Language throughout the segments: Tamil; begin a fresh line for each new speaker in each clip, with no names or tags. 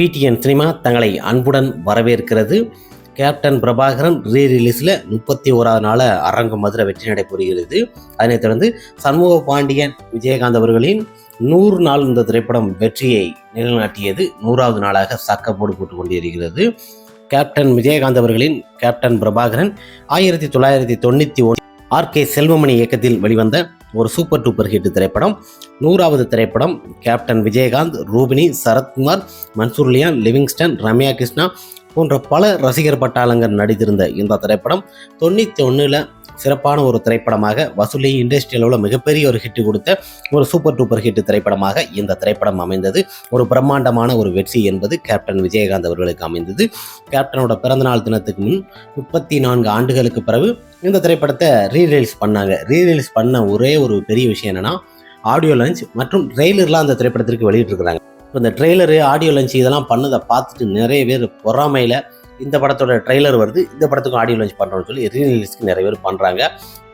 பிடிஎன் சினிமா தங்களை அன்புடன் வரவேற்கிறது. கேப்டன் பிரபாகரன் ரீ ரிலீஸில் முப்பத்தி ஓராவது நாள் அரங்கம் மதுரை வெற்றி நடைபெறுகிறது அதனைத் தொடர்ந்து சண்முக பாண்டியன் விஜயகாந்த் அவர்களின் நூறு நாள் இந்த திரைப்படம் வெற்றியை நிலைநாட்டியது. நூறாவது நாளாக சக்கப்போடு போட்டு கொண்டிருக்கிறது. கேப்டன் விஜயகாந்த் அவர்களின் கேப்டன் பிரபாகரன் ஆயிரத்தி தொள்ளாயிரத்தி தொண்ணூற்றி ஒன்று ஆர் கே செல்வமணி இயக்கத்தில் வெளிவந்த ஒரு சூப்பர் டூப்பர் ஹிட் திரைப்படம். நூறாவது திரைப்படம் கேப்டன் விஜயகாந்த் ரூபினி சரத்குமார் மன்சூர்லியான் லிவிங்ஸ்டன் ரம்யா கிருஷ்ணா போன்ற பல ரசிகர் பட்டாளங்கள் நடித்திருந்த இந்த திரைப்படம். தொண்ணூற்றி ஒன்றில் சிறப்பான ஒரு திரைப்படமாக வசூலி இண்டஸ்ட்ரி அளவில் மிகப்பெரிய ஒரு ஹிட் கொடுத்த ஒரு சூப்பர் டூப்பர் ஹிட் திரைப்படமாக இந்த திரைப்படம் அமைந்தது. ஒரு பிரம்மாண்டமான ஒரு வெற்றி என்பது கேப்டன் விஜயகாந்த் அவர்களுக்கு அமைந்தது. கேப்டனோட பிறந்தநாள் தினத்துக்கு முன் முப்பத்தி நான்கு ஆண்டுகளுக்கு பிறகு இந்த திரைப்படத்தை ரீரிலீஸ் பண்ணாங்க. ரீரிலீஸ் பண்ண ஒரே ஒரு பெரிய விஷயம் என்னென்னா ஆடியோ லஞ்ச் மற்றும் ட்ரெய்லர்லாம் அந்த திரைப்படத்திற்கு வெளியிட்டிருக்கிறாங்க. இப்போ இந்த ட்ரெய்லரு ஆடியோ லஞ்ச் இதெல்லாம் பண்ணதை பார்த்துட்டு நிறைய பேர் பொறாமையில் இந்த படத்தோட ட்ரெய்லர் வருது இந்த படத்துக்கும் ஆடியோ லான்ச் பண்ணுறோம்னு சொல்லி ரீரிலீஸ்க்கு நிறைய பேர் பண்ணுறாங்க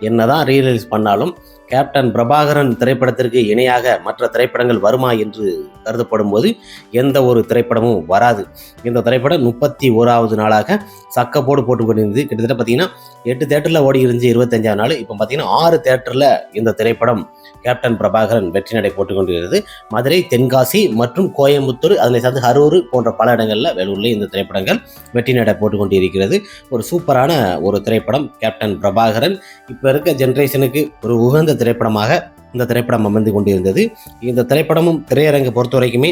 என்னதான் ரீரிலீஸ் பண்ணாலும் கேப்டன் பிரபாகரன் திரைப்படத்திற்கு இணையாக மற்ற திரைப்படங்கள் வருமா என்று கருதப்படும் போது எந்த ஒரு திரைப்படமும் வராது. இந்த திரைப்படம் முப்பத்தி ஓராவது நாளாக சக்கப்போடு போட்டு கொண்டிருந்தது. கிட்டத்தட்ட பார்த்தீங்கன்னா எட்டு தேட்டரில் ஓடி இருந்துச்சு இருபத்தஞ்சாவது நாள். இப்போ பார்த்தீங்கன்னா ஆறு தேட்டரில் இந்த திரைப்படம் கேப்டன் பிரபாகரன் வெற்றி நடை போட்டுக்கொண்டிருக்கிறது மதுரை தென்காசி மற்றும் கோயம்புத்தூர் அதனை சார்ந்து கரூர் போன்ற பல இடங்களில் வேலூரில் இந்த திரைப்படங்கள் வெற்றி நடை போட்டுக்கொண்டு இருக்கிறது ஒரு சூப்பரான ஒரு திரைப்படம் கேப்டன் பிரபாகரன். இப்போ இப்போ இருக்க ஜென்ரேஷனுக்கு ஒரு உகந்த திரைப்படமாக இந்த திரைப்படம் அமைந்து கொண்டிருந்தது. இந்த திரைப்படமும் திரையரங்கை பொறுத்த வரைக்குமே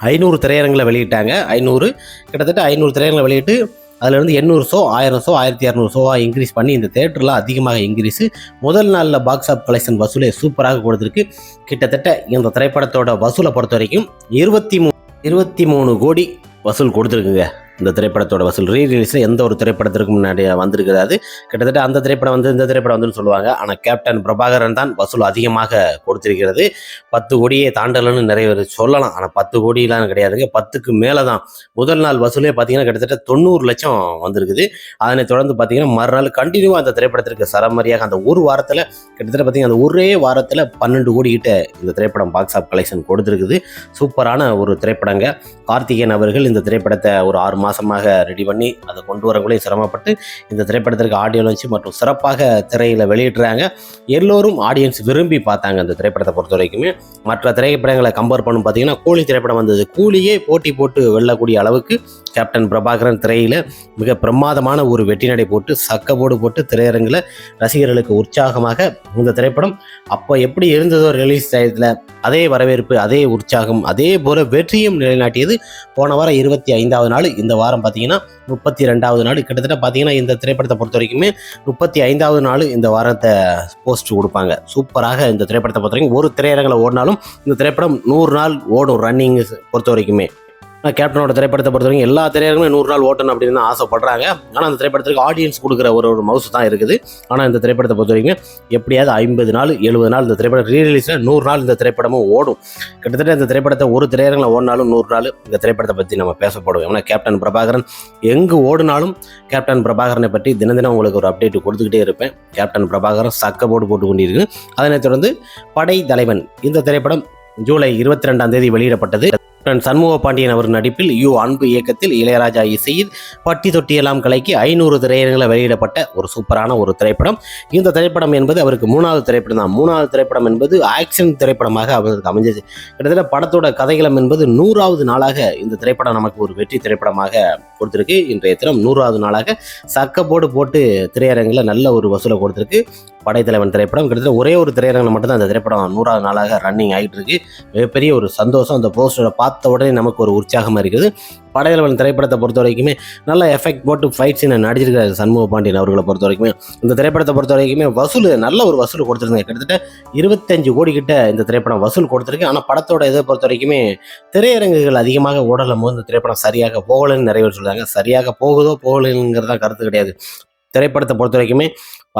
ஐநூறு திரையரங்கில் வெளியிட்டாங்க. ஐநூறு கிட்டத்தட்ட ஐநூறு திரையரங்கில் வெளியிட்டு அதில் இருந்து எண்ணூறு ஷோ ஆயிரம் ஷோ ஆயிரத்தி இரநூறு ஷோவாக இன்க்ரீஸ் பண்ணி இந்த தேட்டரில் அதிகமாக இன்க்ரீஸ் முதல் நாளில் பாக்ஸ் ஆஃப் கலெக்ஷன் வசூலை சூப்பராக கொடுத்துருக்கு. கிட்டத்தட்ட இந்த திரைப்படத்தோட வசூலை பொறுத்த வரைக்கும் இருபத்தி மூ இருபத்தி மூணு கோடி வசூல் கொடுத்துருக்குங்க. இந்த திரைப்படத்தோட வசூல் ரீ ரிலீஸில் எந்த ஒரு திரைப்படத்திற்கு முன்னாடி வந்திருக்கிறாது. கிட்டத்தட்ட அந்த திரைப்படம் வந்து இந்த திரைப்படம் வந்துன்னு சொல்லுவாங்க. ஆனால் கேப்டன் பிரபாகரன் தான் வசூல் அதிகமாக கொடுத்திருக்கிறது. பத்து கோடியே தாண்டலன்னு நிறைய பேர் சொல்லலாம். ஆனால் பத்து கோடியெலாம் கிடையாதுங்க. பத்துக்கு மேலே தான் முதல் நாள் வசூலே பார்த்தீங்கன்னா கிட்டத்தட்ட தொண்ணூறு லட்சம் வந்திருக்குது. அதனை தொடர்ந்து பார்த்தீங்கன்னா மறுநாள் கண்டினியூவாக அந்த திரைப்படத்திற்கு சரமரியாக அந்த ஒரு வாரத்தில் கிட்டத்தட்ட பார்த்தீங்கன்னா அந்த ஒரே வாரத்தில் பன்னெண்டு கோடி கிட்ட இந்த திரைப்படம் பாக்ஸ் ஆஃப் கலெக்ஷன் கொடுத்துருக்குது. சூப்பரான ஒரு திரைப்படங்க. கார்த்திகேயன் அவர்கள் இந்த திரைப்படத்தை ஒரு ஆறு மாதம் மாதமாக ரெடி பண்ணி அதை கொண்டு வரக்குள்ளே சிரமப்பட்டு இந்த திரைப்படத்திற்கு ஆடியோ வச்சு மற்றும் சிறப்பாக திரையில் வெளியிடுறாங்க. எல்லோரும் ஆடியன்ஸ் விரும்பி பார்த்தாங்க அந்த திரைப்படத்தை பொறுத்த வரைக்குமே. மற்ற திரைப்படங்களை கம்பேர் பண்ணும் பார்த்தீங்கன்னா கூலி திரைப்படம் வந்தது. கூலியே போட்டி போட்டு வெல்லக்கூடிய அளவுக்கு கேப்டன் பிரபாகரன் திரையில் மிக பிரமாதமான ஒரு வெட்டிநடை நடை போட்டு சக்கபோடு போட்டு திரையரங்கில் ரசிகர்களுக்கு உற்சாகமாக இந்த திரைப்படம் அப்போ எப்படி இருந்ததோ ரிலீஸ் டயத்தில் அதே வரவேற்பு அதே உற்சாகம் அதே போல வெற்றியும் நிலைநாட்டியது. போன வாரம் இருபத்தி ஐந்தாவது நாள் இந்த வாரம் பார்த்தீங்கன்னா முப்பத்தி ரெண்டாவது நாள். கிட்டத்தட்ட பார்த்தீங்கன்னா இந்த திரைப்படத்தை பொறுத்த வரைக்குமே முப்பத்தி ஐந்தாவது நாள் இந்த வாரத்தை போஸ்ட் கொடுப்பாங்க. சூப்பராக இந்த திரைப்படத்தை பொறுத்த வரைக்கும் ஒரு திரையரங்கில் ஓடினாலும் இந்த திரைப்படம் நூறு நாள் ஓடும் ரன்னிங் பொறுத்த வரைக்குமே. ஆனால் கேப்டனோட திரைப்படத்தை பொறுத்த வரைக்கும் எல்லா திரையரங்குமே நூறு நாள் ஓட்டணும் அப்படின்னு தான் ஆசைப்படுறாங்க. ஆனால் அந்த திரைப்படத்துக்கு ஆடியன்ஸ் கொடுக்குற ஒரு ஒரு மவுஸ் தான் இருக்குது. ஆனால் இந்த திரைப்படத்தை பொறுத்த வரைக்கும் எப்படியாவது ஐம்பது நாள் எழுபது நாள் இந்த திரைப்படம் ரீ ரிலீஸில் நூறு நாள் இந்த திரைப்படமும் ஓடும். கிட்டத்தட்ட இந்த திரைப்படத்தை ஒரு திரையரங்கில் ஓடினாலும் நூறு நாள் இந்த திரைப்படத்தை பற்றி நம்ம பேசப்படுவோம். ஏன்னா கேப்டன் பிரபாகரன் எங்கு ஓடினாலும் கேப்டன் பிரபாகரனை பற்றி தினம் தினம் உங்களுக்கு ஒரு அப்டேட் கொடுத்துக்கிட்டே இருப்பேன். கேப்டன் பிரபாகரன் சக்க போர்டு போட்டு கொண்டிருக்கு. அதனைத் தொடர்ந்து படை தலைவன் இந்த திரைப்படம் ஜூலை இருபத்தி ரெண்டாம் தேதி வெளியிடப்பட்டது. சண்முக பாண்டியன் அவர் நடிப்பில் யு அன்பு இயக்கத்தில் இளையராஜா இசையில் பட்டி தொட்டியெல்லாம் கலைக்கு ஐநூறு திரையரங்களை வெளியிடப்பட்ட ஒரு சூப்பரான ஒரு திரைப்படம். இந்த திரைப்படம் என்பது அவருக்கு மூணாவது திரைப்படம். தான் மூணாவது திரைப்படம் என்பது ஆக்ஷன் திரைப்படமாக அவருக்கு அமைஞ்சது. கிட்டத்தட்ட படத்தோட கதைகளம் என்பது நூறாவது நாளாக இந்த திரைப்படம் நமக்கு ஒரு வெற்றி திரைப்படமாக கொடுத்துருக்கு. இன்றைய தினம் நூறாவது நாளாக சக்கப்போடு போட்டு திரையரங்கில் நல்ல ஒரு வசூலை கொடுத்துருக்கு. படைத்தலைவன் திரைப்படம். கிட்டத்தட்ட ஒரே ஒரு திரையரங்கில் மட்டும்தான் அந்த திரைப்படம் நூறாவது நாளாக ரன்னிங் ஆகிட்டு இருக்கு. மிகப்பெரிய ஒரு சந்தோஷம். அந்த போஸ்டரை பார்த்து உடனே நமக்கு ஒரு உற்சாகமாக இருக்குது. படையலவன் திரைப்படத்தை பொறுத்த வரைக்குமே நல்ல எஃபெக்ட் போட்டு ஃபைட் சீனை நடிச்சிருக்காரு சண்முக பாண்டியன் அவர்களை பொறுத்த வரைக்குமே. இந்த திரைப்படத்தை பொறுத்த வரைக்குமே வசூல் நல்ல ஒரு வசூல் கொடுத்துருந்தாங்க. கிட்டத்தட்ட இருபத்தஞ்சு கோடி கிட்ட இந்த திரைப்படம் வசூல் கொடுத்துருக்கு. ஆனால் படத்தோட இதை பொறுத்த வரைக்குமே திரையரங்குகள் அதிகமாக ஓடலும் போது இந்த திரைப்படம் சரியாக போகலைன்னு நிறைய பேர் சொல்கிறாங்க சரியாக போகுதோ போகலைங்கிறதா கருத்து கிடையாது. திரைப்படத்தை பொறுத்த வரைக்குமே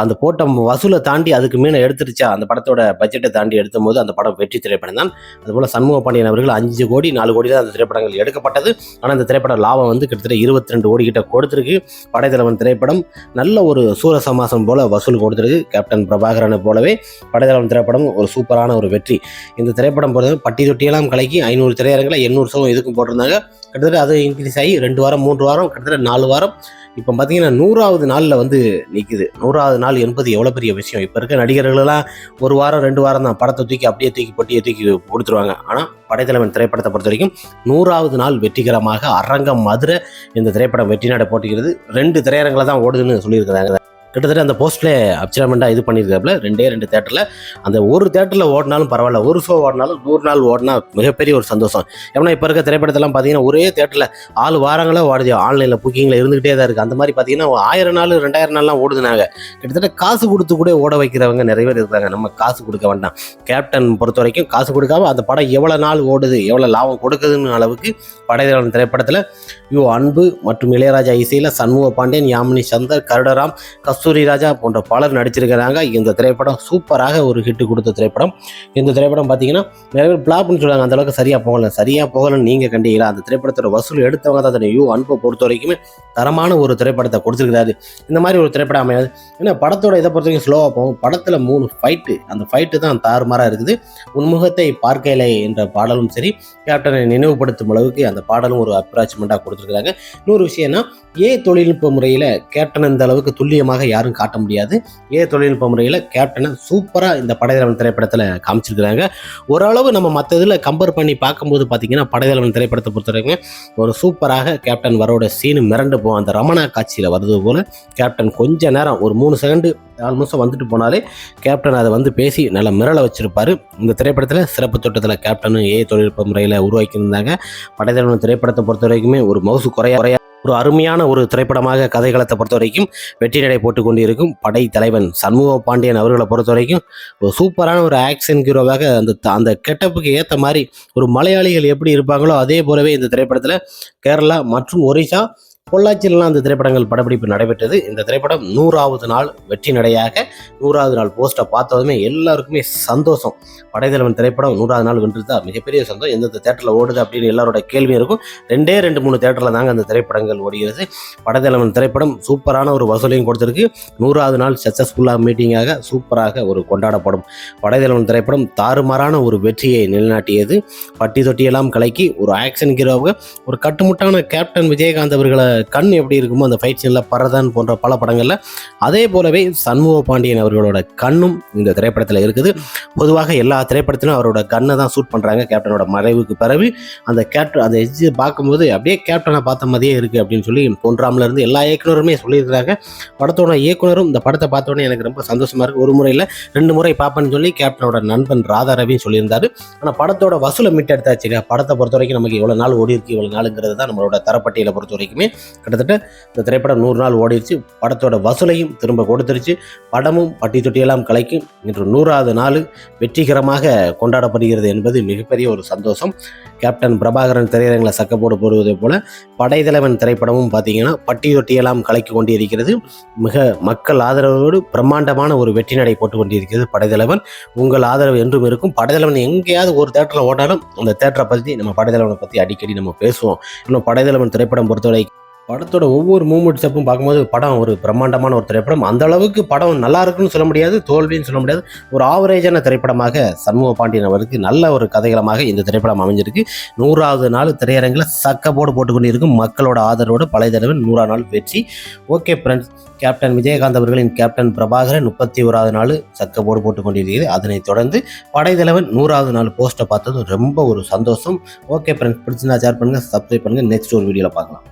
அந்த போட்ட வசூலை தாண்டி அதுக்கு மேலே எடுத்துருச்சா அந்த படத்தோட பட்ஜெட்டை தாண்டி எடுத்தும் போது அந்த படம் வெற்றி திரைப்படம் தான். அதுபோல் சண்முக பாண்டியன் அவர்கள் அஞ்சு கோடி நாலு கோடி தான் அந்த திரைப்படங்கள் எடுக்கப்பட்டது. ஆனால் அந்த திரைப்பட லாபம் வந்து கிட்டத்தட்ட இருபத்தி ரெண்டு கோடி கிட்ட கொடுத்துருக்கு. படைத்தலைவன் திரைப்படம் நல்ல ஒரு சூரசமாசம் போல வசூல் கொடுத்துருக்கு. கேப்டன் பிரபாகரனை போலவே படைத்தலைவன் திரைப்படம் ஒரு சூப்பரான ஒரு வெற்றி. இந்த திரைப்படம் பொறுத்த பட்டி தொட்டியெல்லாம் கலைக்கு ஐநூறு திரையரங்கில் எண்ணூறு சதவீதம் இதுக்கும் போட்டிருந்தாங்க. கிட்டத்தட்ட அது இன்க்ரீஸ் ஆகி ரெண்டு வாரம் மூன்று வாரம் கிட்டத்தட்ட நாலு வாரம் இப்போ பார்த்தீங்கன்னா நூறாவது நாளில் வந்து நிற்குது நூறாவது நாள் என்பது எவ்வளோ பெரிய விஷயம்? இப்போ இருக்க நடிகர்களெல்லாம் ஒரு வாரம் ரெண்டு வாரம் தான் படத்தை தூக்கி அப்படியே தூக்கி பொட்டியை தூக்கி கொடுத்துருவாங்க. ஆனால் படைத்தலைவன் திரைப்படத்தை பொறுத்த வரைக்கும் நூறாவது நாள் வெற்றிகரமாக அரங்கம் மதுரை இந்த திரைப்படம் வெற்றி நாட போட்டுகிறது ரெண்டு திரையரங்கில் தான் ஓடுதுன்னு சொல்லியிருக்கிறாங்க. கிட்டத்தட்ட அந்த போஸ்ட்ல அப்சரமெண்ட்டாக இது பண்ணியிருக்காப்புல. ரெண்டே ரெண்டு தேட்டரில் அந்த ஒரு தேட்டரில் ஓடினாலும் பரவாயில்ல. ஒரு ஷோ ஓடினாலும் நூறு நாள் ஓடினா மிகப்பெரிய ஒரு சந்தோஷம். ஏன்னா இப்போ இருக்க திரைப்படத்தெல்லாம் பார்த்தீங்கன்னா ஒரே தேட்டரில் ஆள் வாரங்களே ஓடுது ஆன்லைனில் புக்கிங்கில் இருந்துகிட்டே தான் இருக்குது அந்த மாதிரி பார்த்தீங்கன்னா ஆயிரம் நாள் ரெண்டாயிரம் நாள்லாம் ஓடுதுனாங்க கிட்டத்தட்ட காசு கொடுத்து கூட ஓட வைக்கிறவங்க நிறைய பேர் இருக்காங்க. நம்ம காசு கொடுக்க வேண்டாம். கேப்டன் பொறுத்த வரைக்கும் காசு கொடுக்காம அந்த படம் எவ்வளோ நாள் ஓடுது எவ்வளோ லாபம் கொடுக்குதுன்னு அளவுக்கு படைத்தலைவன் திரைப்படத்தில். யோ அன்பு மற்றும் இளையராஜா இசையில் சண்முக பாண்டியன் யாமினி சந்தர் கருடராம் கஸ்தூரி ராஜா போன்ற பலர் நடிச்சிருக்கிறாங்க. இந்த திரைப்படம் சூப்பராக ஒரு ஹிட் கொடுத்த திரைப்படம். இந்த திரைப்படம் பார்த்தீங்கன்னா நிறைய பேர் பிளாப்னு சொல்லுவாங்க அந்த அளவுக்கு சரியாக போகல. சரியாக போகலன்னு நீங்கள் கண்டீங்களா? அந்த திரைப்படத்தோட வசூல் எடுத்தவங்க தான் அதனை யூ அன்பை பொறுத்த வரைக்குமே தரமான ஒரு திரைப்படத்தை கொடுத்துருக்காரு இந்த மாதிரி ஒரு திரைப்படம் அமையாது. ஏன்னா படத்தோட இதை பொறுத்த வரைக்கும் ஸ்லோவாக போகும். படத்தில் மூணு ஃபைட்டு அந்த ஃபைட்டு தான் தாறுமாறாக இருக்குது. உன்முகத்தை பார்க்கலை என்ற பாடலும் சரி கேப்டனை நினைவுபடுத்தும் அளவுக்கு அந்த பாடலும் ஒரு அப்ராச்மெண்ட்டாக கொடுத்துருக்குறாங்க. இன்னொரு விஷயம்னா ஏ தொழில்நுட்ப முறையில் கேப்டன் இந்த அளவுக்கு துல்லியமாக யாரும் காட்ட முடியாது. ஏ தொழில்நுட்ப முறையில் கேப்டனை சூப்பராக இந்த படைத்தலைவன் திரைப்படத்தில் காமிச்சிருக்கிறாங்க. ஓரளவு நம்ம மற்ற இதில் கம்பேர் பண்ணி பார்க்கும்போது பார்த்தீங்கன்னா படைத்தலைவன் திரைப்படத்தை பொறுத்த வரைக்கும் ஒரு சூப்பராக கேப்டன் வரோட சீனு மிரண்டு போகும். அந்த ரமணா காட்சியில் வருது போல் கேப்டன் கொஞ்ச நேரம் ஒரு மூணு செகண்டு நாலு நிமிஷம் வந்துட்டு போனாலே கேப்டன் அதை வந்து பேசி நல்லா மிரள வச்சிருப்பார். இந்த திரைப்படத்தில் சிறப்பு தோட்டத்தில் கேப்டனும் ஏ தொழில்நுட்ப முறையில் உருவாக்கியிருந்தாங்க. படைத்தலைவன் திரைப்படத்தை பொறுத்த வரைக்குமே ஒரு மவுசு குறைய குறைய ஒரு அருமையான ஒரு திரைப்படமாக கதைகளத்தை பொறுத்த வரைக்கும் வெற்றி நடை போட்டு கொண்டிருக்கும் படை தலைவன் சண்முக பாண்டியன் அவர்களை பொறுத்த வரைக்கும் ஒரு சூப்பரான ஒரு ஆக்ஷன் ஹீரோவாக அந்த அந்த கெட்டப்புக்கு ஏற்ற மாதிரி ஒரு மலையாளிகள் எப்படி இருப்பாங்களோ அதே போலவே இந்த திரைப்படத்தில் கேரளா மற்றும் ஒரிசா பொள்ளாச்சியிலாம் அந்த திரைப்படங்கள் படப்பிடிப்பு நடைபெற்றது. இந்த திரைப்படம் நூறாவது நாள் வெற்றி நடையாக நூறாவது நாள் போஸ்ட்டை பார்த்ததுமே எல்லாருக்குமே சந்தோஷம். படைத்தலைவன் திரைப்படம் நூறாவது நாள் வென்றுதா மிகப்பெரிய சந்தோஷம். எந்தெந்த தேட்டரில் ஓடுது அப்படின்னு எல்லாரோட கேள்வியும் இருக்கும். ரெண்டே ரெண்டு மூணு தேட்டரில் தாங்க அந்த திரைப்படங்கள் ஓடுகிறது. படைத்தலைவன் திரைப்படம் சூப்பரான ஒரு வசூலையும் கொடுத்துருக்கு. நூறாவது நாள் சக்ஸஸ்ஃபுல்லாக மீட்டிங்காக சூப்பராக ஒரு கொண்டாடப்படும். படைத்தலைவன் திரைப்படம் தாறுமாறான ஒரு வெற்றியை நிலைநாட்டியது. பட்டி தொட்டியெல்லாம் கலக்கி ஒரு ஆக்ஷன் ஹீரோவாக ஒரு கட்டுமுட்டான கேப்டன் விஜயகாந்த் அவர்களை கண் எப்படி இருக்குமோ அந்த ஃபைட் சீனில் பரதன் போன்ற பல படங்களில் அதே போலவே சண்முக பாண்டியன் அவர்களோட கண்ணும் இந்த திரைப்படத்தில் இருக்குது. பொதுவாக எல்லா திரைப்படத்திலும் அவரோட கண்ணை தான் சூட் பண்ணுறாங்க கேப்டனோட மறைவுக்கு பிறகு அந்த கேப்டன் அந்த எஜ்ஜு பார்க்கும்போது அப்படியே கேப்டனை பார்த்த மாதிரியே இருக்குது அப்படின்னு சொல்லி பொன்றாமில் இருந்து எல்லா இயக்குனருமே சொல்லியிருக்கிறாங்க. படத்தோட இயக்குனரும் இந்த படத்தை பார்த்தோன்னே எனக்கு ரொம்ப சந்தோஷமாக இருக்குது ஒரு முறையில் ரெண்டு முறை பார்ப்பேன்னு சொல்லி கேப்டனோட நண்பன் ராதா ரவின்னு சொல்லியிருந்தாரு. ஆனால் படத்தோட வசூலை மீட்டெடுத்தாச்சுங்க. படத்தை பொறுத்த வரைக்கும் நமக்கு இவ்வளோ நாள் ஓடி இருக்கு இவ்வளோ நாளுங்கிறது தான் நம்மளோட தரப்பட்டியலை பொறுத்த வரைக்குமே. கிட்டத்தட்ட இந்த திரைப்படம் நூறு நாள் ஓடிடுச்சு. படத்தோட வசூலையும் திரும்ப கொடுத்துருச்சு. படமும் பட்டி தொட்டியெல்லாம் கலைக்கும். இன்று நூறாவது நாள் வெற்றிகரமாக கொண்டாடப்படுகிறது என்பது மிகப்பெரிய ஒரு சந்தோஷம். கேப்டன் பிரபாகரன் திரையரங்கில் சக்கப்போடு போடுவதை போல படைத்தலைவன் திரைப்படமும் பார்த்தீங்கன்னா பட்டி தொட்டியெல்லாம் கலைக்கு கொண்டிருக்கிறது. மிக மக்கள் ஆதரவோடு பிரம்மாண்டமான ஒரு வெற்றி நடை போட்டு கொண்டிருக்கிறது படைத்தலைவன். உங்கள் ஆதரவு என்றும் இருக்கும். படைத்தலைவன் எங்கேயாவது ஒரு தேட்டரில் ஓட்டாலும் அந்த தேட்டரை பற்றி நம்ம படைத்தலைவனை பற்றி அடிக்கடி நம்ம பேசுவோம். இன்னும் படைத்தலைவன் திரைப்படம் பொறுத்தவரை படத்தோட ஒவ்வொரு மூமெண்ட் ஸ்டெப்பும் பார்க்கும்போது படம் ஒரு பிரம்மாண்டமான ஒரு திரைப்படம். அந்த அளவுக்கு படம் நல்லா இருக்குன்னு சொல்ல முடியாது தோல்வின்னு சொல்ல முடியாது. ஒரு ஆவரேஜான திரைப்படமாக சண்முக பாண்டியன் அவருக்கு நல்ல ஒரு கதைகளமாக இந்த திரைப்படம் அமைஞ்சிருக்கு. நூறாவது நாள் திரையரங்கில் சக்கப்போடு போட்டுக்கொண்டு இருக்கும் மக்களோட ஆதரவோடு பழைய தடவை நூறாவது நாள் வெற்றி. ஓகே ஃப்ரெண்ட்ஸ் கேப்டன் விஜயகாந்த் அவர்களின் கேப்டன் பிரபாகரன் முப்பத்தி ஓராவது நாள் சக்கப்போடு போட்டு கொண்டிருக்கிறது அதனைத் தொடர்ந்து படைத்தலைவன் நூறாவது நாள் போஸ்ட்டை பார்த்ததும் ரொம்ப ஒரு சந்தோஷம். ஓகே ஃப்ரெண்ட்ஸ் பிடிச்சிருந்தா ஷேர் பண்ணுங்கள் சப்ஸ்கிரைப் பண்ணுங்கள் நெக்ஸ்ட் ஒரு வீடியோவில் பார்க்கலாம்.